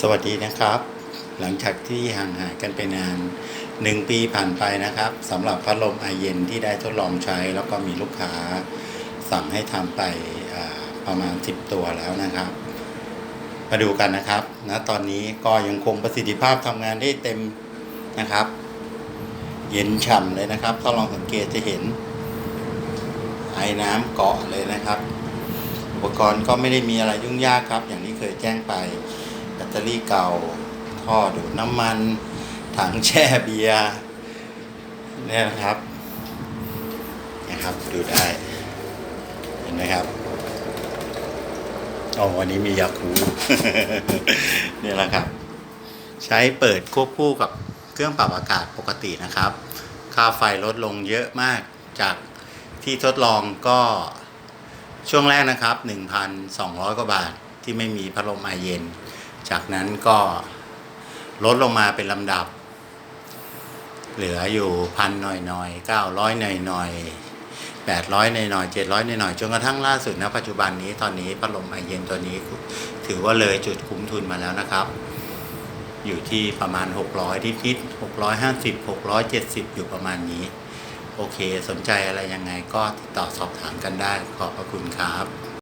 สวัสดีนะครับ หลังจากที่ห่างหายกันไปนานหนึ่งปีผ่านไปนะครับสำหรับพัดลมไอเย็นที่ได้ทดลองใช้ แล้วก็มีลูกค้าสั่งให้ทำไปประมาณ 10 ตัวแล้วนะครับ มาดูกันนะครับนะตอนนี้ก็ยังคงประสิทธิภาพทำงานได้เต็มนะครับ เย็นฉ่ำเลยนะครับ ถ้าลองสังเกตจะเห็นไอ้น้ำเกาะเลยนะครับ อุปกรณ์ก็ไม่ได้มีอะไรยุ่งยากครับ อย่างที่เคยแจ้งไป แบตเตอรี่เก่า ท่อดูดน้ำมัน ถังแช่เบียร์เนี่ยนะครับนะครับดูได้ เห็นไหมครับอ๋อวันนี้มียาคูนี่แหละครับ ใช้เปิดควบคู่กับเครื่องปรับอากาศปกตินะครับ ค่าไฟลดลงเยอะมากจากที่ทดลองก็ช่วงแรกนะครับ 1,200 กว่าบาทที่ไม่มีพัดลมไอเย็น จากนั้นก็ลดลงมาเป็นลำดับ เหลืออยู่พันหน่อยหน่อยเก้าร้อยหน่อยหน่อยแปดร้อยหน่อยหน่อยเจ็ดร้อยหน่อยหน่อยจนกระทั่งล่าสุดณปัจจุบันนี้ตอนนี้พัดลมไอเย็นตัวนี้ ถือว่าเลยจุดคุ้มทุนมาแล้วนะครับ อยู่ที่ประมาณ 600ทิศทิศ650 670 อยู่ประมาณนี้ โอเค สนใจอะไรยังไงก็ติดต่อสอบถามกันได้ขอบพระคุณครับ